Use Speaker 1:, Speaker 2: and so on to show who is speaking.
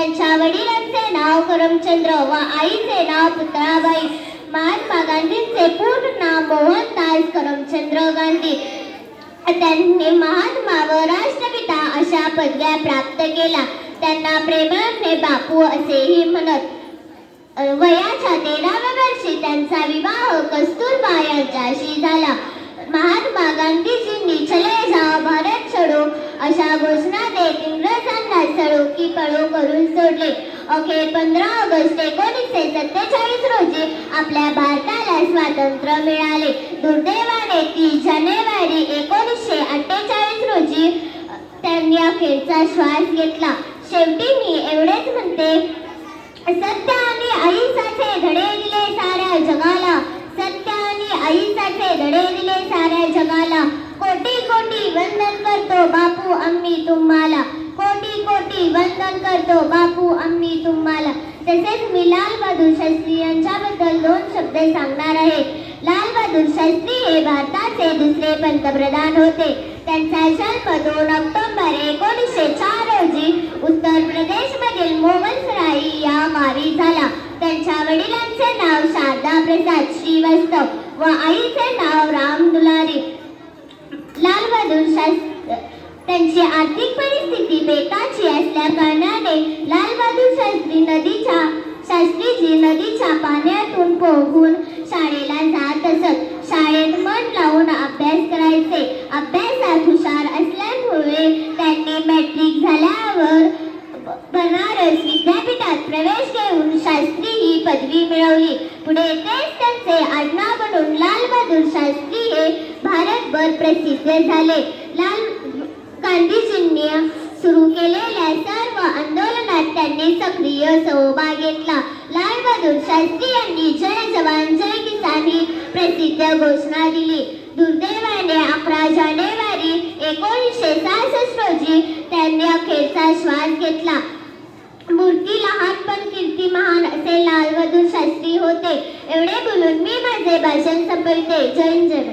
Speaker 1: त्यांच्या वडिलांचे नाव करमचंद्र व आईचे नाव पुतळाबाई. महात्मा गांधींचे पूर्ण नाव मोहनदास करमचंद्र गांधी. त्यांनी महात्मा व राष्ट्रपिता अशा पदव्या प्राप्त केला त्यांना प्रेमाने बापू असेही म्हणत वयाच्या तेराव्या वर्षी त्यांचा विवाह कस्तुरबा यांच्याशी झाला. महात्मा गांधीजींनी चले जा भारत छोडो अशा घोषणा देत इंग्रजांना सडो की पळो करून सोडले. अखेर पंधरा ऑगस्ट एकोणीसशे सत्तेचाळीस रोजी आपल्या भारताला स्वातंत्र्य मिळाले. दुर्दैवाने तीस जानेवारी एकोणीसशे अठ्ठेचाळीस रोजी त्यांनी अखेरचा श्वास घेतला. शेवटी मी एवढेच म्हणते सत्य आणि आईसाठी धडे दिले साऱ्या जगाला. सत्य आणि आईसाठी धडे दिले साऱ्या जगाला. कोटी कोटी वंदन करतो बापू आम्ही तुम्हाला. कोटी वंदन करतो. बापू आम्ही तुम्हाला तसेच मी लाल बहादूर शास्त्री यांच्याबद्दल दोन शब्द सांगणार आहे. लाल बहादूर शास्त्री हे भारताचे दुसरे पंतप्रधान होते. त्यांचा जन्म दोन ऑक्टोबर एकोणीसशे चार रोजी उत्तर प्रदेशमधील मोगलसराई या गावी झाला. त्यांच्या वडिलांचे नाव शारदा प्रसाद श्रीवास्तव व आईचे नाव राम दुलारी. लाल बहादूर शास्त्री त्यांची आर्थिक परिस्थिती बेताची असल्या कारणाने लालबहादूर शास्त्री नदीच्या शास्त्रीजी नदीच्या पाण्यातून पोहून शाळेला जात असत. शाळेत मन लावून अभ्यास करायचे. अभ्यासात हुशार असल्यामुळे त्यांनी मॅट्रिक झाल्यावर बनारस विद्यापीठात प्रवेश घेऊन शास्त्री ही पदवी मिळवली. पुढे तेच त्यांचे आडनाव बनून लालबहादूर शास्त्री हे भारतभर प्रसिद्ध झाले. लाल गांधीजींनी सुरू केलेल्या सर्व आंदोलनात त्यांनी सक्रिय सहभाग घेतला. लाल बहादूर शास्त्री यांनी जय जवान जय किसान ही प्रसिद्ध घोषणा दिली. दुर्दैवाने अकरा जानेवारी एकोणीसशे सहासष्ट रोजी त्यांनी अखेरचा श्वास घेतला. मूर्ती लहान पण कीर्ती महान असे लाल बहादूर शास्त्री होते. एवढे बोलून मी माझे भाषण संपवते. जय जय